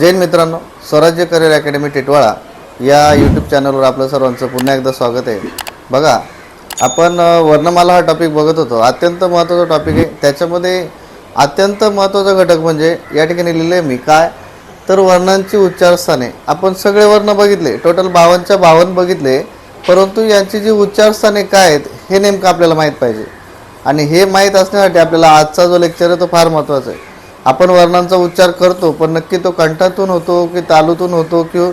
जैन मित्रांनो स्वराज्य career academy Titwala या यूट्यूब चॅनलवर आपलं सर्वांचं पुन्हा एकदा स्वागत आहे. बघा आपण वर्णमाला हा टॉपिक बघत होतो. अत्यंत महत्त्वाचा टॉपिक आहे. त्याच्यामध्ये अत्यंत महत्त्वाचा घटक म्हणजे या ठिकाणी लिहिलं आहे मी. काय? तर वर्णांची उच्चारस्थाने. आपण सगळे वर्ण बघितले. टोटल बावनच्या बावन्न बघितले. परंतु यांची जी उच्चारस्थाने काय आहेत हे नेमकं आपल्याला माहीत पाहिजे. आणि हे माहीत असण्यासाठी आपल्याला आजचा जो लेक्चर आहे तो फार महत्त्वाचा आहे. आपण वर्णांचा उच्चार करतो पण नक्की तो कंठातून होतो की तालूतून होतो किंवा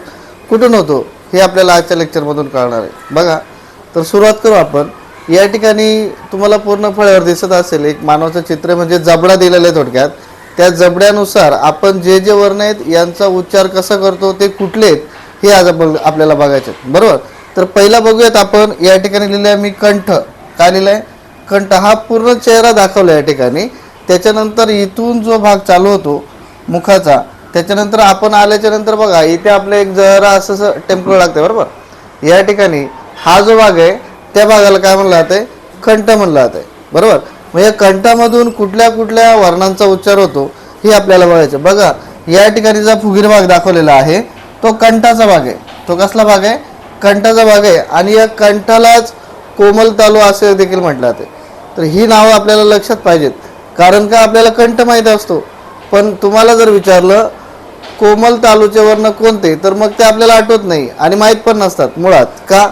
कुठून होतो हे आपल्याला आजच्या लेक्चरमधून कळणार आहे. बघा तर सुरुवात करू आपण. या ठिकाणी तुम्हाला पूर्ण फळ्यावर दिसत असेल एक मानवाचं चित्र म्हणजे जबडा दिलेला आहे थोडक्यात. त्या जबड्यानुसार आपण जे जे वर्ण आहेत यांचा उच्चार कसा करतो ते कुठले आहेत हे आज आपण आपल्याला बघायचे आहेत. बरोबर? तर पहिला बघूयात आपण या ठिकाणी लिहिलं आहे मी कंठ. काय लिहिलं आहे कंठ. हा पूर्ण चेहरा दाखवला या ठिकाणी. त्याच्यानंतर इथून जो भाग चालू होतो मुखाचा त्याच्यानंतर आपण आल्याच्यानंतर बघा इथे आपलं एक जरा असं टेम्पल लागते बरोबर? या ठिकाणी हा जो भाग आहे त्या भागाला काय म्हणलं जाते कंठ म्हणलं जाते बरोबर? म्हणजे मग या कंठामधून कुठल्या कुठल्या वर्णांचा उच्चार होतो हे आपल्याला बघायचं. बघा या ठिकाणी जो फुगीर भाग दाखवलेला आहे तो कंठाचा भाग आहे. तो कसला भाग आहे? कंठाचा भाग आहे. आणि या कंठालाच कोमल तालू असे देखील म्हटलं जाते तर ही नावं आपल्याला लक्षात पाहिजेत. कारण का आपल्याला कंठ माहीत असतो? पण तुम्हाला जर विचारलं कोमल तालुचे वर्ण कोणते तर मग ते आपल्याला आठवत नाही आणि माहीत पण नसतात मुळात. का?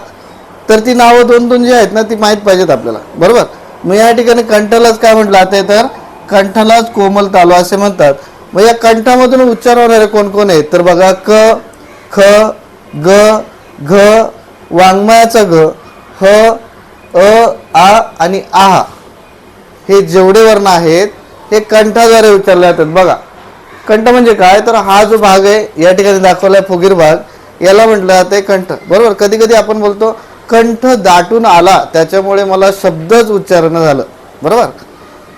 तर ती नावं दोन दोन जी आहेत ना ती माहीत पाहिजेत आपल्याला. बरोबर? मग या ठिकाणी कंठालाच काय म्हटलं आता तर? कंठालाच कोमल तालू असे म्हणतात. मग या कंठामधून उच्चार होणारे कोण कोण आहेत? तर बघा क ख ग घ वाङ्मयाचा ग ह अ आ आणि आ. हे जेवढे वर्ण आहेत हे कंठाद्वारे उच्चारले जातात. बघा कंठ म्हणजे काय? तर हा जो भाग आहे या ठिकाणी दाखवलाय फुगीर भाग याला म्हटलं जाते कंठ. बरोबर? कधी कधी आपण बोलतो कंठ दाटून आला त्याच्यामुळे मला शब्दच उच्चारणं झालं. बरोबर?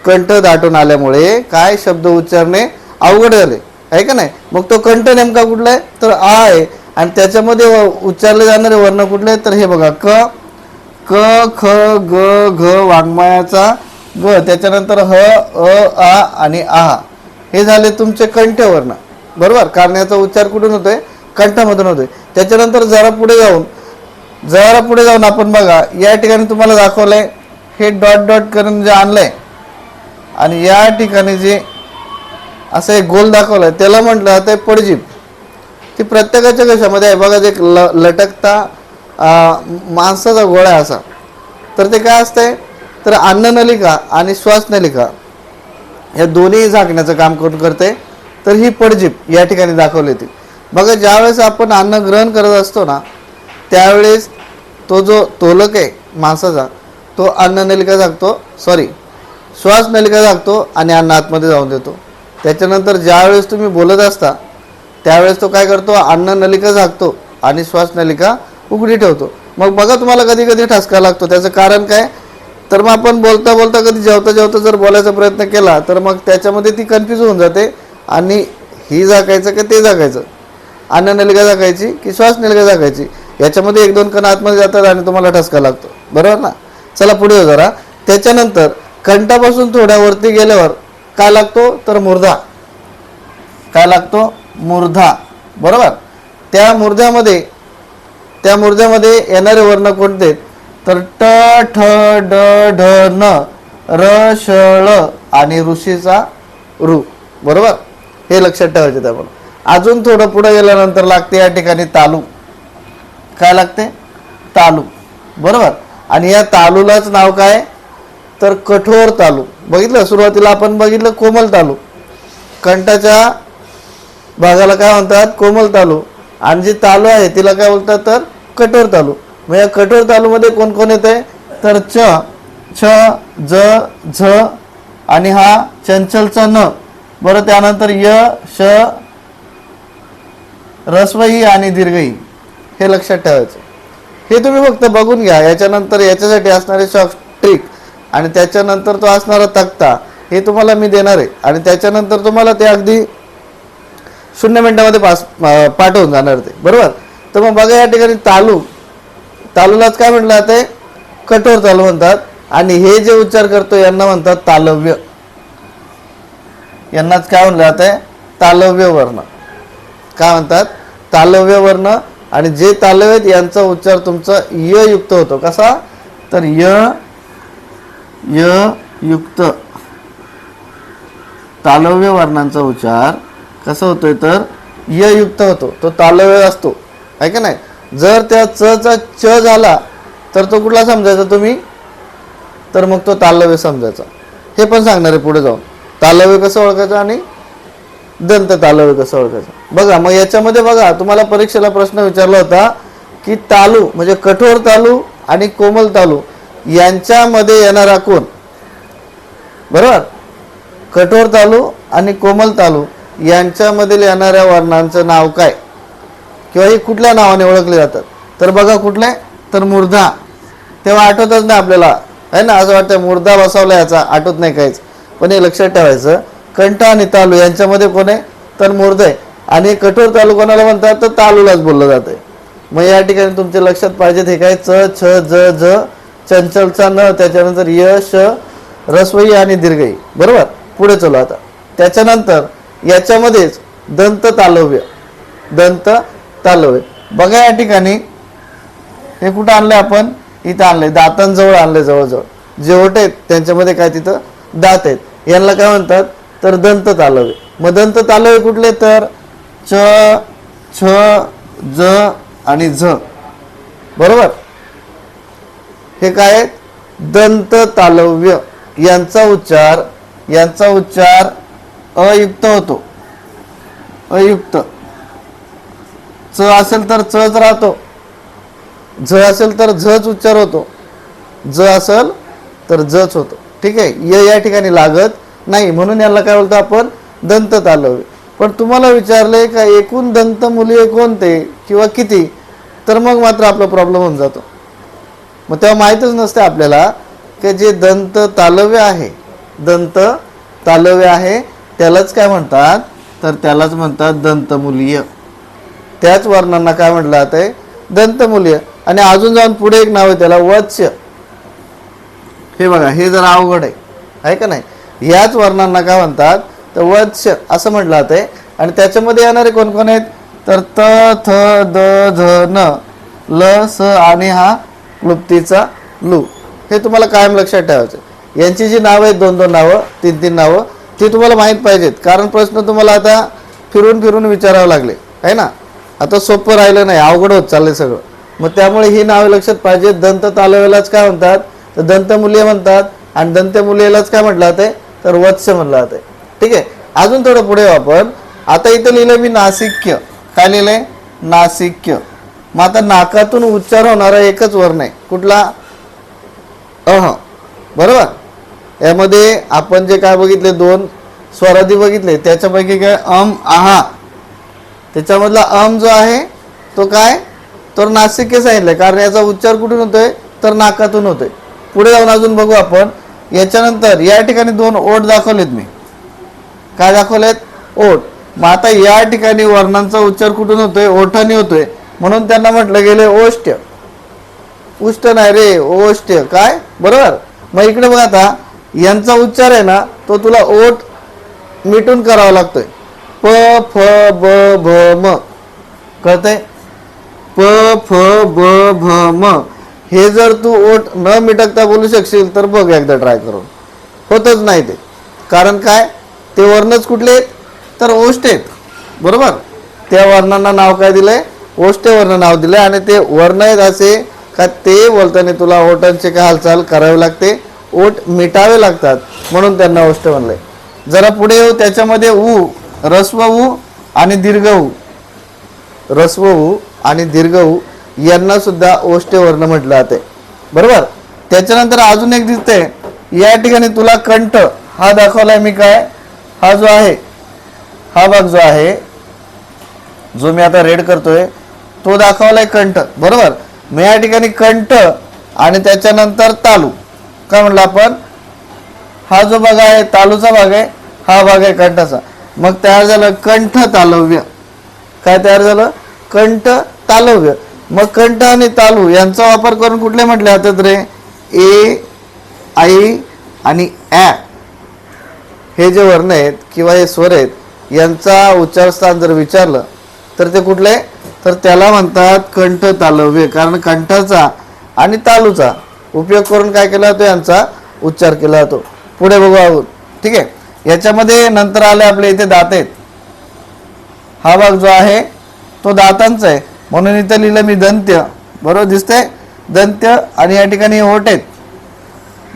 कंठ दाटून आल्यामुळे काय शब्द उच्चारणे अवघड झाले. आहे का नाही? मग तो कंठ नेमका कुठला आहे? तर आ आहे. आणि त्याच्यामध्ये व- उच्चारले जाणारे वर्ण कुठले तर हे बघा क क ख ग घ वाङ्मयाचा व त्याच्यानंतर ह अ आ आणि आ. हे झाले तुमचे कंठवर्ण बरोबर? कारण याचा उच्चार कुठून होतोय? कंठामधून होतोय. त्याच्यानंतर जरा पुढे जाऊन जरा पुढे जाऊन आपण बघा या ठिकाणी तुम्हाला दाखवलंय हे डॉट डॉट करून जे आणलंय आणि या ठिकाणी जे असं एक गोल दाखवलाय त्याला म्हटलं जातं पडजीप. ती प्रत्येकाच्या कशामध्ये आहे? बघा जे एक ल लटकता माणसाचा गोळा आहे असा. तर ते काय असतंय? तर अन्ननलिका आणि श्वासनलिका या दोन्ही झाकण्याचं काम करून करते. तर ही पडजीप या ठिकाणी दाखवली होती. बघा ज्यावेळेस आपण अन्न ग्रहण करत असतो ना त्यावेळेस तो जो तोलक आहे माणसाचा तो अन्ननलिका झाकतो सॉरी श्वासनलिका झाकतो आणि अन्न आतमध्ये जाऊन देतो. त्याच्यानंतर ज्यावेळेस तुम्ही बोलत असता त्यावेळेस तो काय करतो? अन्ननलिका झाकतो आणि श्वासनलिका उघडी ठेवतो. मग बघा तुम्हाला कधी कधी ठसका लागतो. त्याचं कारण काय? तर मग आपण बोलता बोलता कधी जेवता जेवता जर बोलायचा प्रयत्न केला तर मग त्याच्यामध्ये ती कन्फ्यूज होऊन जाते आणि ही झाकायचं का ते झाकायचं? अन्न नलिका झाकायची की श्वास नलिका झाकायची? याच्यामध्ये एक दोन कण आतमध्ये जातात आणि तुम्हाला ठसका लागतो. बरोबर ना? चला पुढे हो जरा. त्याच्यानंतर कंठापासून थोड्या वरती गेल्यावर काय लागतो? तर मुर्धा काय लागतो? मुर्धा बरोबर? त्या मुर्ध्यामध्ये त्या मुर्ध्यामध्ये येणारे वर्ण कोणते? तर ट ठ ड ढ न र श ळ आणि ऋषीचा ऋ. बरोबर? हे लक्षात ठेवायचे ते आपण. अजून थोडं पुढे गेल्यानंतर लागते या ठिकाणी तालू. काय लागते? तालू. बरोबर? आणि या तालूलाच नाव काय? तर कठोर तालू. बघितलं? सुरुवातीला आपण बघितलं कोमल तालू. कंठाच्या भागाला काय म्हणतात? कोमल तालू. आणि जी तालू आहे तिला काय बोलतात तर? कठोर तालू. मग या कठोर तालूमध्ये कोण कोण येत आहे? तर च छ ज झ आणि हा चंचलचा न. बरं त्यानंतर य श रस्वई आणि दीर्घई हे लक्षात ठेवायचं. हे तुम्ही फक्त बघून घ्या. याच्यानंतर याच्यासाठी असणारे शॉर्ट ट्रिक आणि त्याच्यानंतर तो असणारा तक्ता हे तुम्हाला मी देणार आहे. आणि त्याच्यानंतर तुम्हाला ते अगदी शून्य मिनिटामध्ये पास पाठवून जाणार ते. बरोबर? तर मग बघा या ठिकाणी तालुक तालूलाच काय म्हटलं जाते कठोर तालू म्हणतात. आणि हे जे उच्चार करतो यांना म्हणतात तालव्य. यांनाच काय म्हणलं जाते तालव्य वर्ण. काय म्हणतात? तालव्य वर्ण. आणि जे तालव्य आहेत यांचा उच्चार तुमचा य युक्त होतो. कसा? तर य य युक्त. तालव्य वर्णांचा उच्चार कसा होतोय? तर य युक्त होतो. तो तालव्य असतो. आहे का नाही? जर त्या चचा च झाला तर तो कुठला समजायचा तुम्ही? तर मग तो तालव्य समजायचा. हे पण सांगणार आहे पुढे जाऊन. तालव्य कसं ओळखायचं आणि दंत तालव्य कसं ओळखायचं? बघा मग याच्यामध्ये बघा तुम्हाला परीक्षेला प्रश्न विचारला होता की तालू म्हणजे कठोर तालू आणि कोमल तालू यांच्यामध्ये येणारा कोण? बरोबर? कठोर तालू आणि कोमल तालू यांच्यामधील येणाऱ्या वर्णांचं नाव काय? किंवा हे कुठल्या नावाने ओळखले जातात? तर बघा कुठले? तर मुर्धा. तेव्हा आठवतच नाही आपल्याला. आहे ना? असं वाटतं मुर्धा बसवला याचा. आठवत नाही काहीच. पण हे लक्षात ठेवायचं. कंठ आणि तालू यांच्यामध्ये कोण आहे? तर मुर्दय आहे आणि कठोर तालू कोणाला म्हणतात? तर तालूलाच बोललं जातंय. मग या ठिकाणी तुमच्या लक्षात पाहिजेत हे काय? च छ ज ज चंचलचा न त्याच्यानंतर य श रस्वई आणि दीर्घई. बरोबर? पुढे चलो आता. त्याच्यानंतर याच्यामध्येच दंत तालव्य. दंत तालव्य बघा या ठिकाणी. हे कुठं आणलं आपण? इथं आणलंय. दातांजवळ आणलंय जवळजवळ. जेवट आहेत त्यांच्यामध्ये काय तिथं? दात आहेत. यांना काय म्हणतात? तर दंत तालव्य मग दंत तालव्य कुठले तर? च छ ज आणि झ. बरोबर? हे काय आहेत? दंत तालव्य यांचा उच्चार यांचा उच्चार अयुक्त होतो. अयुक्त. च असेल तर चच राहतो. झ असेल तर झच उच्चार होतो. ज असेल तर जच होतो. ठीक आहे? य या ठिकाणी लागत नाही. म्हणून याला काय बोलतो आपण? दंत तालव्य. पण तुम्हाला विचारले का एकूण दंत मूल्य कोणते किंवा किती? तर मग मात्र आपला प्रॉब्लेम होऊन जातो. मग तेव्हा माहीतच नसते आपल्याला की जे दंत तालव्य आहे दंत तालव्य आहे त्यालाच काय म्हणतात? तर त्यालाच म्हणतात दंतमूल्य. त्याच वर्णांना काय म्हटलं जातंय? दंतमूल्य. आणि अजून जाऊन पुढे एक नाव आहे त्याला वत्स्य. हे बघा हे जरा अवघड आहे. आहे का नाही? याच वर्णांना काय म्हणतात? तर वत्स्य असं म्हटलं जातंय. आणि त्याच्यामध्ये येणारे कोण कोण आहेत? तर त थ द ध न ल स आणि हा क्लुप्तीचा लू. हे तुम्हाला कायम लक्षात ठेवायचं यांची जी नावं आहेत दोन दोन नावं तीन तीन नावं ती तुम्हाला माहीत पाहिजेत. कारण प्रश्न तुम्हाला आता फिरून फिरून विचारावं लागले. आहे ना? आता सोपं राहिलं नाही अवघड होत चाललंय सगळं. मग त्यामुळे ही नावे लक्षात पाहिजे. दंत तालव्यालाच काय म्हणतात? तर दंतमूल्य म्हणतात आणि दंतमूल्यलाच काय म्हटलं जाते तर वत्स्य म्हणलं जाते ठीक आहे? अजून थोडं पुढे आपण. आता इथं लिहिलं मी नासिक्य. काय लिहिलंय? नासिक्य. मग आता नाकातून उच्चार होणारा एकच वर्ण आहे. कुठला? अह. बरोबर? यामध्ये आपण जे काय बघितले दोन स्वराधी बघितले त्याच्यापैकी काय? अम आहा. त्याच्यामधला अम जो आहे तो काय? तर नासिके सांगितलंय. कारण याचा उच्चार कुठून होतोय? तर नाकातून होतोय. पुढे जाऊन अजून बघू आपण. याच्यानंतर या ठिकाणी दोन ओठ दाखवलेत मी. काय दाखवलेत? ओठ. मग आता या ठिकाणी वर्णांचा उच्चार कुठून होतोय? ओठाने होतोय. म्हणून त्यांना म्हटलं गेले ओष्ट उष्ट नाही रे ओष्ट काय? बरोबर? मग इकडे बघ आता. यांचा उच्चार आहे ना तो तुला ओठ मिटून करावा लागतोय. प फ ब भ म. कळतंय? प फ ब भ म. हे जर तू ओठ न मिटकता बोलू शकशील तर बघ एकदा ट्राय करून. होतच नाही ते. कारण काय? ते वर्णच कुठले आहेत? तर ओष्ट आहेत. बरोबर? त्या वर्णांना नाव काय दिलंय? ओष्ट वर्ण नाव दिलंय आणि ते वर्ण आहेत असे का ते बोलताना तुला ओटांची काय हालचाल करावी लागते? ओठ मिटावे लागतात. म्हणून त्यांना ओष्ट म्हणलंय. जरा पुढे येऊ त्याच्यामध्ये ऊ रस्व आणि दीर्घऊ उ आणि दीर्घऊ यांना सुद्धा ओष्टे वर्ण म्हटलं जाते. बरोबर? त्याच्यानंतर अजून एक दिसते या ठिकाणी तुला कंठ हा दाखवलाय मी काय? हा जो आहे हा भाग जो आहे जो मी आता रेड करतोय तो दाखवलाय कंठ. बरोबर? मी या ठिकाणी कंठ आणि त्याच्यानंतर तालू. काय म्हणलं आपण? हा जो भाग आहे तालूचा भाग आहे हा भाग आहे कंठाचा. मग तयार झालं कंठ तालव्य. काय तयार झालं? कंठ तालव्य. मग कंठ आणि तालू यांचा वापर करून कुठले म्हटले जातात रे? ए आई आणि ॲ. हे जे वर्ण आहेत किंवा हे स्वर आहेत यांचा उच्चारस्थान जर विचारलं तर ते कुठले? तर त्याला म्हणतात कंठ तालव्य. कारण कंठाचा आणि तालूचा उपयोग करून काय केला जातो? यांचा उच्चार केला जातो. पुढे बघू आहोत ठीक आहे? याच्यामध्ये नंतर आले आपले इथे दात आहेत. हा भाग जो आहे तो दातांचा आहे. म्हणून इथं लिहिलं मी दंत्य. बरोबर दिसतंय? दंत्य आणि या ठिकाणी ओट आहेत.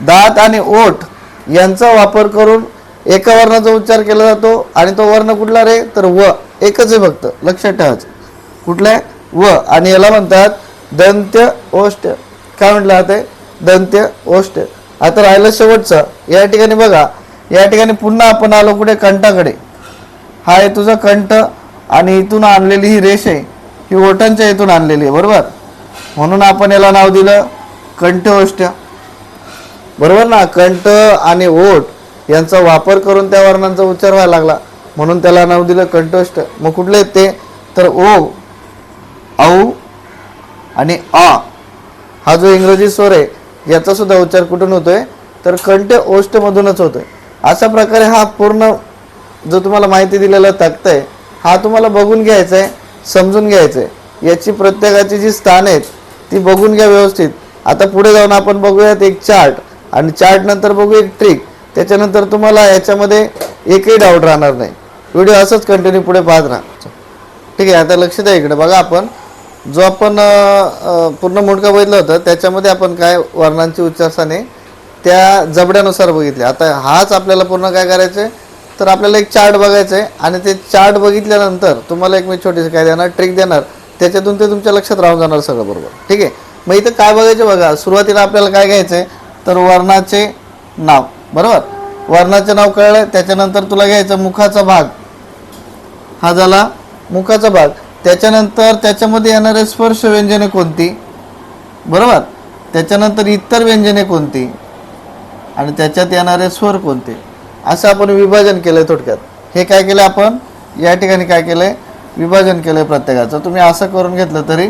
दात आणि ओठ यांचा वापर करून एका वर्णाचा उच्चार केला जातो आणि तो वर्ण कुठला रे? तर व. एकच आहे फक्त. लक्षात ठेवायचं. कुठला आहे? व. आणि याला म्हणतात दंत्य ओष्ट काय म्हटलं जाते दंत्य ओष्ट आता राहिलं शेवटचं. या ठिकाणी बघा. या ठिकाणी पुन्हा आपण आलो कुठे? कंठाकडे हा आहे तुझा कंठ आणि इथून आणलेली ही रेष आहे ही ओठांच्या इथून आणलेली आहे बरोबर? म्हणून आपण याला नाव दिलं कंठओष्ट बरोबर ना? कंठ आणि ओठ यांचा वापर करून त्या वर्णांचा उच्चार व्हायला लागला. म्हणून त्याला नाव दिलं कंठोष्ट मग कुठले ते? तर ओ औ आणि आ. हा जो इंग्रजी स्वर आहे याचा सुद्धा उच्चार कुठून होतोय? तर कंठ ओष्ट मधूनच होतोय. अशा प्रकारे हा पूर्ण जो तुम्हाला माहिती दिलेला तक्ता आहे हा तुम्हाला बघून घ्यायचा आहे समजून घ्यायचं आहे. याची प्रत्येकाची जी स्थान आहेत ती बघून घ्या व्यवस्थित. आता पुढे जाऊन आपण बघूयात एक चार्ट आणि चार्ट नंतर बघू एक ट्रिक त्याच्यानंतर तुम्हाला याच्यामध्ये एकही डाऊट राहणार नाही. व्हिडिओ असंच कंटिन्यू पुढे पाहत राहा. ठीक आहे आता लक्ष द्या इकडे. बघा आपण जो आपण पूर्ण मुंडका बघितलं होतं त्याच्यामध्ये आपण काय वर्णांची उच्चारसाने त्या जबड्यानुसार बघितले. आता हाच आपल्याला पूर्ण काय करायचं आहे तर आपल्याला एक चार्ट बघायचं आहे आणि ते चार्ट बघितल्यानंतर तुम्हाला एक मी छोटीशी काय देणार ट्रिक देणार. त्याच्यातून ते तुमच्या लक्षात राहून जाणार सगळं बरोबर. ठीक आहे? मग इथं काय बघायचं बघा? सुरुवातीला आपल्याला काय घ्यायचं आहे तर वर्णाचे नाव. बरोबर? वर्णाचे नाव कळलं त्याच्यानंतर तुला घ्यायचं मुखाचा भाग. हा झाला मुखाचा भाग. त्याच्यानंतर त्याच्यामध्ये येणारे स्पर्श व्यंजने कोणती? बरोबर? त्याच्यानंतर इतर व्यंजने कोणती? आणि त्याच्यात येणारे स्वर कोणते? असं आपण विभाजन केलंय थोडक्यात. हे काय केलं आपण? या ठिकाणी काय केलंय? विभाजन केलंय प्रत्येकाचं. तुम्ही असं करून घेतलं तरी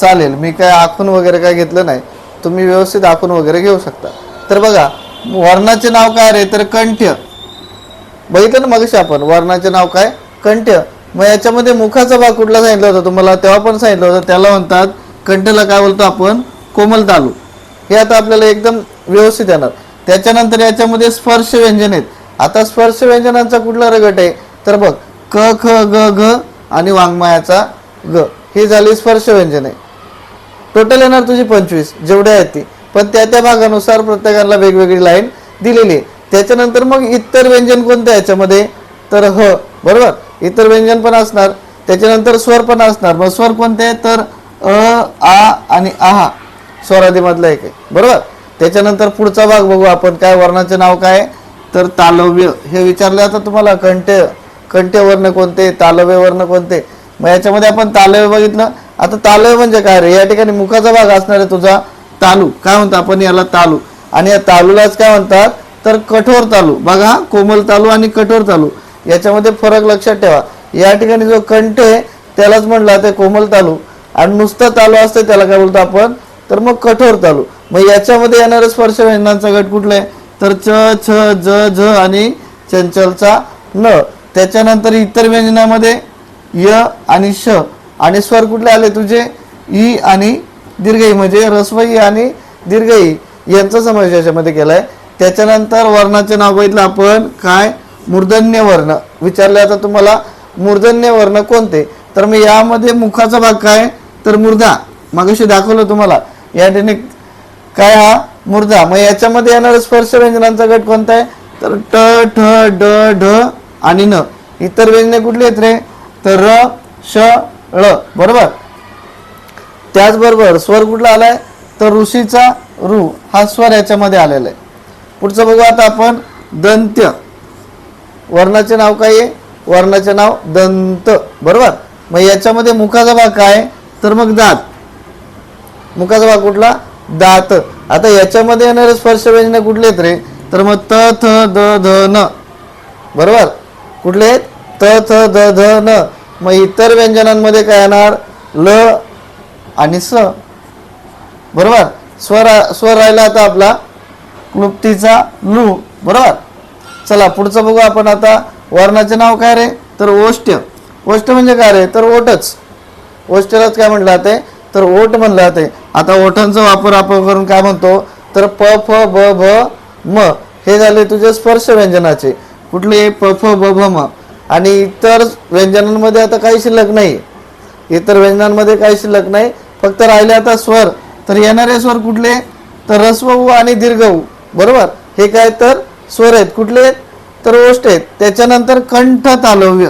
चालेल. मी काय आखून वगैरे काय घेतलं नाही. तुम्ही व्यवस्थित आखून वगैरे घेऊ शकता. तर बघा वर्णाचे नाव काय रे? तर कंठ्य. बघितलं ना मगाशी आपण? वर्णाचे नाव काय? कंठ्य. मग याच्यामध्ये मुखाचा भाग कुठला सांगितला होता तुम्हाला? तेव्हा पण सांगितलं होतं. त्याला म्हणतात कंठला काय बोलतो आपण? कोमल तालू. हे आता आपल्याला एकदम व्यवस्थित येणार. त्याच्यानंतर याच्यामध्ये स्पर्श व्यंजन आहेत. आता स्पर्श व्यंजनांचा कुठला रगट आहे? तर बघ क ख ग घ आणि वाङ्मयाचा ग हे झाली स्पर्श व्यंजन आहे. टोटल येणार तुझी पंचवीस जेवढे आहेत ती. पण त्या त्या भागानुसार प्रत्येकाला वेगवेगळी लाईन दिलेली आहे. त्याच्यानंतर मग इतर व्यंजन कोणतं आहे याच्यामध्ये? तर ह बरोबर? इतर व्यंजन पण असणार. त्याच्यानंतर स्वर पण असणार. मग स्वर कोणते? तर अ आ आणि आहा स्वरादीमधला एक आहे. बरोबर? त्याच्यानंतर पुढचा भाग बघू आपण काय वर्णाचे नाव काय? आहे? तर तालव्य. हे विचारलं आता तुम्हाला कंठ्य कंठ्य वर्ण कोणते? तालव्य वर्ण कोणते? मग याच्यामध्ये आपण तालव्य बघितलं. आता तालव्य म्हणजे काय रे? या ठिकाणी मुखाचा भाग असणार आहे तुझा तालू. काय म्हणतो आपण याला तालू? आणि या तालूलाच काय म्हणतात? तर कठोर तालू. बघा कोमल तालू आणि कठोर तालू. याच्यामध्ये फरक लक्षात ठेवा. या ठिकाणी जो कंठ आहे त्यालाच म्हणला ते कोमल तालू. आणि नुसतं तालू असतं त्याला काय बोलतो आपण? तर मग कठोर तालू. मग याच्यामध्ये येणारा स्पर्श व्यंजनांचा गट कुठला आहे? तर च छ ज झ आणि चंचलचा न त्याच्यानंतर इतर व्यंजनामध्ये य आणि श. आणि स्वर कुठले आले तुझे? ई आणि दीर्घई. म्हणजे रस्वई आणि दीर्घई यांचा समावेश याच्यामध्ये केला आहे त्याच्यानंतर वर्णाचे नाव बघितलं आपण. काय? मूर्धन्य वर्ण. विचारले आता तुम्हाला मूर्धन्य वर्ण कोणते? तर मी यामध्ये मुखाचा भाग काय? तर मुर्धा. मागाशी दाखवलं तुम्हाला. या ठिकाणी काय हा? मुर्दा. मग याच्यामध्ये येणारा स्पर्श व्यंजनांचा गट कोणता आहे? तर ट ठ ड ढ आणि न. इतर व्यंजने कुठली आहेत रे? तर र श ळ. बरोबर? त्याचबरोबर स्वर कुठला आलाय? तर ऋषीचा ऋ. हा स्वर याच्यामध्ये आलेला आहे. पुढचं बघू आता आपण दंत्य. वर्णाचे नाव काय आहे? वर्णाचे नाव दंत. बरोबर? मग याच्यामध्ये मुखाचा भाग काय तर मग दात. मुखाचा भाग कुठला? दात. आता याच्यामध्ये येणारे स्पर्श व्यंजन कुठले आहेत रे? तर मग त थ द ध न. बरोबर? कुठले आहेत? त थ द ध न. मग इतर व्यंजनांमध्ये काय येणार? ल आणि स. बरोबर? स्वर स्वर राहिला आता आपला क्लुप्तीचा लू. बरोबर? चला पुढचं बघू आपण आता. वर्णाचे नाव काय रे? तर ओष्ट ओष्ट म्हणजे काय रे? तर ओटच. ओष्टलाच काय म्हटलं जाते? तर ओट म्हणलं जाते. आता ओठांचा वापर आपण करून काय म्हणतो? तर प फ ब भ म हे झाले तुझे स्पर्श व्यंजनाचे. कुठले? प फ ब भ म. आणि इतर व्यंजनांमध्ये आता काही शिल्लक नाही. इतर व्यंजनांमध्ये काही शिल्लक नाही. फक्त राहिले आता स्वर. तर येणारे स्वर कुठले? तर रस्व उ आणि दीर्घ उ. बरोबर? हे काय तर स्वर आहेत. कुठले? तर ओष्ट आहेत. त्याच्यानंतर कंठ तालव्य.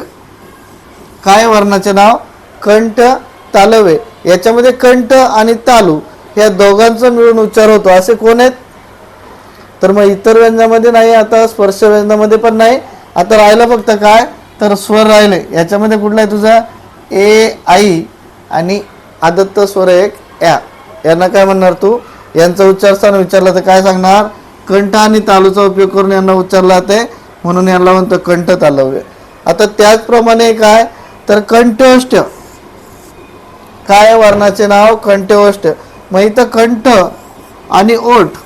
काय वर्णाचे नाव? कंठ तालव्य. याच्यामध्ये कंठ आणि तालू या दोघांचा मिळून उच्चार होतो. असे कोण आहेत? तर मग इतर व्यंजनामध्ये नाही आता स्पर्श व्यंजनामध्ये पण नाही. आता राहिलं फक्त काय? तर स्वर राहिले. याच्यामध्ये कुठला आहे तुझा? ए आई आणि आदत्त स्वर एक या. यांना काय म्हणणार तू? यांचा उच्चारस्थान विचारला तर काय सांगणार? कंठ आणि तालूचा उपयोग करून यांना उच्चारला जाते. म्हणून यांना म्हणतो कंठ तालव्य. आता त्याचप्रमाणे काय? तर कंठष्ट काय वर्णाचे नाव कंठोष्ट मग इथं कंठ आणि ओठ.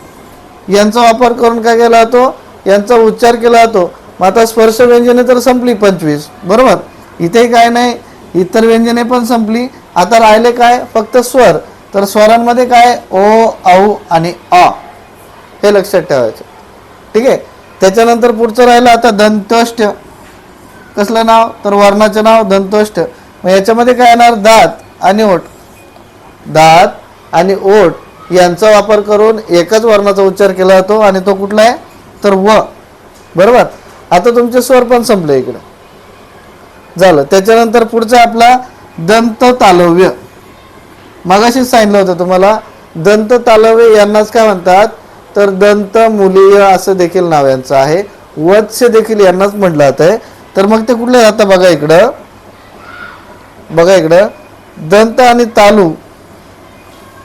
यांचा वापर करून काय केला जातो? यांचा उच्चार केला जातो. मग आता स्पर्श व्यंजने तर संपली पंचवीस बरोबर? इथे काय नाही इतर व्यंजने पण संपली. आता राहिले काय? फक्त स्वर. तर स्वरांमध्ये काय? ओ औ आणि अ. हे लक्षात ठेवायचं. ठीक आहे? त्याच्यानंतर पुढचं राहिलं आता दंतोष्ट. कसलं नाव? तर वर्णाचं नाव दंतोष्ट. मग याच्यामध्ये काय येणार? दात. आणि ओठ. दात आणि ओठ यांचा वापर करून एकच वर्णाचा उच्चार केला जातो आणि तो कुठला आहे? तर व. बरोबर? आता तुमचे स्वर पण संपले इकडे. झालं. त्याच्यानंतर पुढचा आपला दंत तालव्य मगाशीच सांगितलं होतं तुम्हाला दंत तालव्य यांनाच काय म्हणतात? तर दंत मुलीय असं देखील नाव यांचं आहे. वत्स्य देखील यांनाच म्हटलं जात आहे तर मग ते कुठले जातं बघा इकडं. बघा इकडं. दंत आणि तालू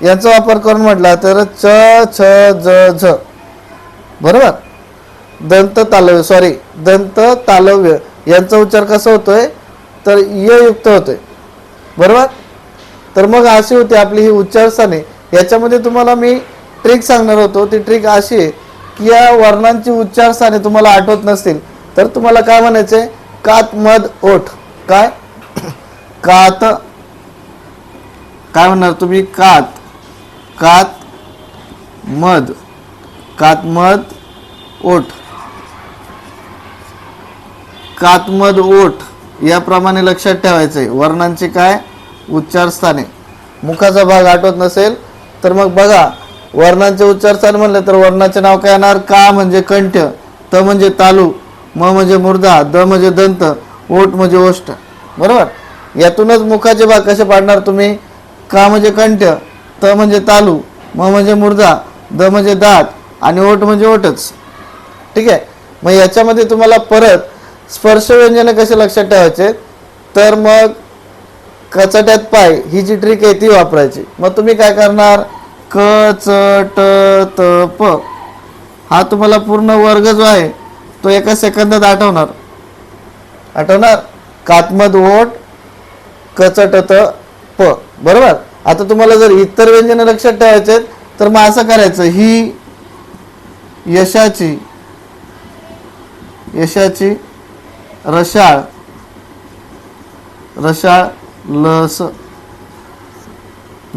यांचा वापर करून म्हटला तर च छ ज झ. बरोबर? दंत तालव्य सॉरी दंत तालव्य. यांचा उच्चार कसा होतोय? तर य युक्त होतोय. बरोबर? तर मग अशी होती आपली ही उच्चारस्थाने याच्यामध्ये तुम्हाला मी ट्रिक सांगणार होतो. ती ट्रिक अशी आहे की या वर्णांची उच्चारस्थाने तुम्हाला आठवत नसतील. तर तुम्हाला काय म्हणायचंय? कात मध ओठ. काय? कात काय म्हणणार तुम्ही? कात. कात मध. कातमध ओठ. कातमध ओठ याप्रमाणे लक्षात ठेवायचंय. वर्णांचे काय? उच्चारस्थाने मुखाचा भाग आठवत नसेल तर मग बघा. वर्णांचे उच्चारस्थान म्हणलं तर वर्णाचे नाव काय येणार? का म्हणजे कंठ त म्हणजे तालू म म्हणजे मुर्दा द म्हणजे दंत ओठ म्हणजे ओष्ट बरोबर? यातूनच मुखाचे भाग कसे पाडणार तुम्ही? का म्हणजे कंठ त म्हणजे तालू म म्हणजे मुर्दा द म्हणजे दात आणि ओठ म्हणजे ओटच ठीक आहे? मग याच्यामध्ये तुम्हाला परत स्पर्श व्यंजनं कसे लक्षात ठेवायचे? तर मग कचट्यात पाय ही जी ट्रिक आहे ती वापरायची. मग तुम्ही काय करणार? क च ट त प. हा तुम्हाला पूर्ण वर्ग जो आहे तो एका सेकंदात आठवणार. आठवणार? कातमद ओट कचटत हो, बरोबर. आता तुम्हाला जर इतर व्यंजन लक्षात ठेवायचे तर मग असं करायचं ही यशाची यशाची रशाळ रशाळ लस.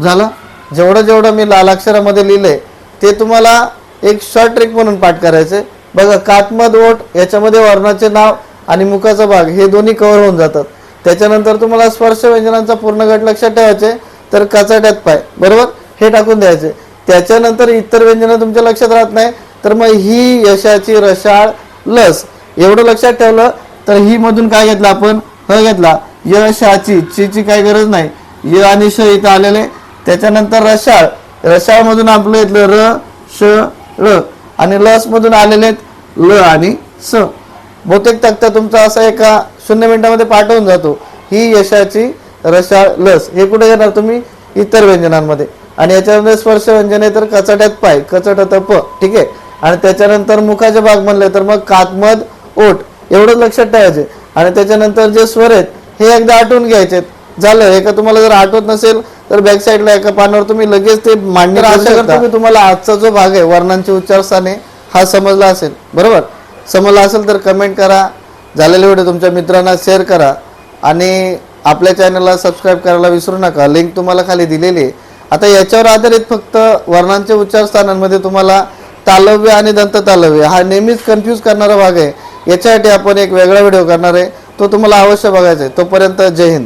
झालं? जेवढं जेवढं मी लाल अक्षरामध्ये लिहिलंय ते तुम्हाला एक शॉर्ट ट्रिक म्हणून पाठ करायचे. बघा कात्मद ओठ याच्यामध्ये वर्णाचे नाव आणि मुखाचा भाग हे दोन्ही कव्हर होऊन जातात. त्याच्यानंतर तुम्हाला स्पर्श व्यंजनांचा पूर्ण गट लक्षात ठेवायचे तर कचाट्यात पाय बरोबर? हे टाकून द्यायचे. त्याच्यानंतर इतर व्यंजनं तुमच्या लक्षात राहत नाही तर मग ही यशाची रसाळ लस. एवढं लक्षात ठेवलं तर ही मधून काय घेतलं आपण? ह घेतला. यशाची चीची काय गरज नाही. य आणि श इथं आलेले. त्याच्यानंतर रसाळ. रसाळ मधून आपलं इथलं र श ळ. आणि लस मधून आलेले आहेत ल आणि स. बहुतेक तक्ता तुमचा असा एका शून्य मिनिटामध्ये पाठवून जातो. ही यशाची रसाळ लस. हे कुठे घेणार तुम्ही? इतर व्यंजनांमध्ये. आणि याच्यामध्ये स्पर्श व्यंजने तर कचट्यात पाय कचटत प ठीक आहे? आणि त्याच्यानंतर मुखाचे भाग म्हणले तर मग कातमध ओठ एवढं लक्षात ठेवायचे. आणि त्याच्यानंतर जे स्वर आहेत हे एकदा आठवून घ्यायचे. झालं एका तुम्हाला जर आठवत नसेल तर बॅक साईडला एका पानावर तुम्ही लगेच ते मांडणी करू शकता. तुम्ही तुम्हाला आजचा जो भाग आहे वर्णांचे उच्चारस्थाने हा समजला असेल. बरोबर? समजला असेल तर कमेंट करा. झालेले व्हिडिओ तुमच्या मित्रांना शेअर करा. आणि आपल्या चॅनलला सबस्क्राईब करायला विसरू नका. लिंक तुम्हाला खाली दिलेली आहे. आता याच्यावर आधारित फक्त वर्णांचे उच्चार स्थानांमध्ये तुम्हाला तालव्य आणि दंत तालव्य हा नेहमीच कन्फ्यूज करणारा भाग आहे. याच्यासाठी आपण एक वेगळा व्हिडिओ करणार आहे. तो तुम्हाला अवश्य बघायचा आहे. तोपर्यंत जय हिंद.